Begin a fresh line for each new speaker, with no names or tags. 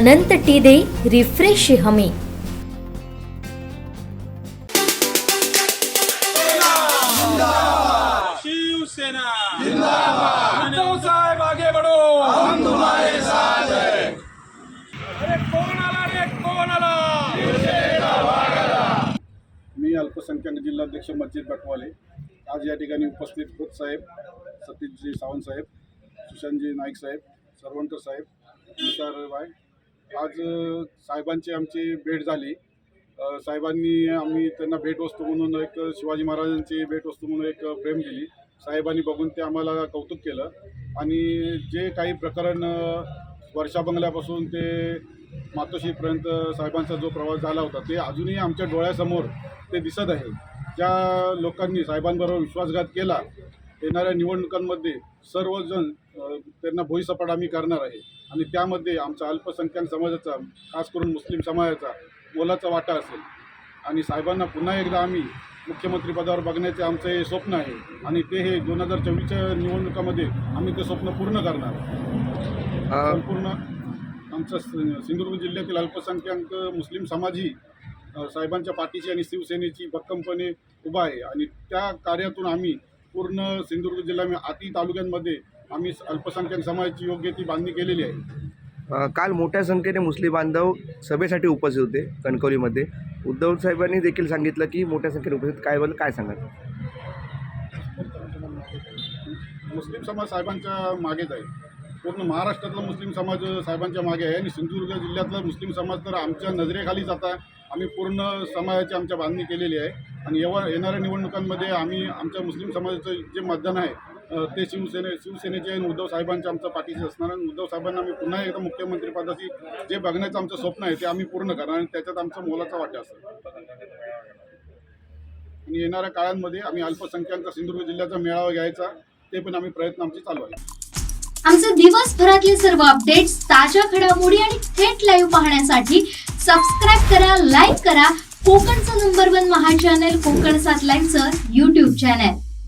अनंत T दे refresh हमी.
शिवसेना. उद्धव साहेब आगे बढ़ो. हम तुम्हारे साथ है. अरे कौन आला रे? कौन आला?
मी अल्पसंख्याक जिल्हाध्यक्ष मस्जिद बटवाले. आज या ठिकाणी उपस्थित खोत साहेब सतीशजी सावंत साहेब सुशांतजी नाईक साहेब सरवंटर साहेब निसार बाय आज साहेबांची आमची भेट झाली. साहेबांनी आम्ही त्यांना भेटवस्तू म्हणून एक शिवाजी महाराजांची भेटवस्तू म्हणून एक प्रेम दिली. साहेबांनी बघून ते आम्हाला कौतुक केलं. आणि जे काही प्रकरण वर्षा बंगल्यापासून ते मातोश्रीपर्यंत साहेबांचा जो प्रवास झाला होता ते अजूनही आमच्या डोळ्यासमोर ते दिसत आहे. ज्या लोकांनी साहेबांबरोबर विश्वासघात केला येणाऱ्या निवडणुकांमध्ये सर्वजण त्यांना भुईसपाट आम्ही करणार आहे. आणि त्यामध्ये आमचा अल्पसंख्याक समाजाचा खास करून मुस्लिम समाजाचा मोलाचा वाटा असेल. आणि साहेबांना पुन्हा एकदा आम्ही मुख्यमंत्रीपदावर बघण्याचे आमचं हे स्वप्न आहे. आणि ते हे दोन हजार चोवीसच्या निवडणुकामध्ये आम्ही ते स्वप्न पूर्ण करणार. संपूर्ण आमचा सि- सिंधुदुर्ग जिल्ह्यातील अल्पसंख्याक मुस्लिम समाजही अ, साहेबांच्या पाठीशी आणि शिवसेनेची भक्कमपणे उभा आहे. आणि त्या कार्यातून आम्ही पूर्ण सिंधुदुर्ग जिल्हा आती तालुक्यांमध्ये आम्ही अल्पसंख्याक समाजाची योग्य ती बांधणी केलेली आहे.
अ, काल मोठ्या संख्येने मुस्लिम बांधव सभेसाठी उपस्थित होते कणकवलीमध्ये. उद्धव साहेबांनी देखील सांगितलं की मोठ्या संख्येने उपस्थित काय बद्दल काय सांगाल?
मुस्लिम समाज साहेबांच्या मागेच आहे पूर्ण महाराष्ट्रातला मुस्लिम समाज साहेबांच्या मागे आहे. आणि सिंधुदुर्ग जिल्ह्यातला मुस्लिम समाज तर आमच्या नजरेखालीच आता आम्ही पूर्ण समाजाची आमच्या बांधणी केलेली आहे. आणि येवा येणाऱ्या निवडणुकांमध्ये आम्ही आमच्या मुस्लिम समाजाचं जे मतदान आहे ते शिवसेने शिवसेनेचे आणि उद्धव साहेबांच्या आमचं पाठीशी असणार आणि उद्धव साहेबांना आम्ही पुन्हा एकदा मुख्यमंत्रीपदाची जे बघण्याचं आमचं स्वप्न आहे ते आम्ही पूर्ण करणार आणि त्याच्यात आमचं मोलाचा वाटा असेल. आणि येणाऱ्या काळांमध्ये आम्ही अल्पसंख्याक सिंधुदुर्ग जिल्ह्याचा मेळावा घ्यायचा ते पण आम्ही प्रयत्न आमचे चालू आहे.
आमचे दिवसभरातले सर्व अपडेट्स ताज्या घडामोडी आणि थेट लाईव्ह पाहण्यासाठी सबस्क्राईब करा लाईक करा. कोकणचं नंबर वन महा चॅनल कोकण सात लाईव्हचं युट्यूब चॅनल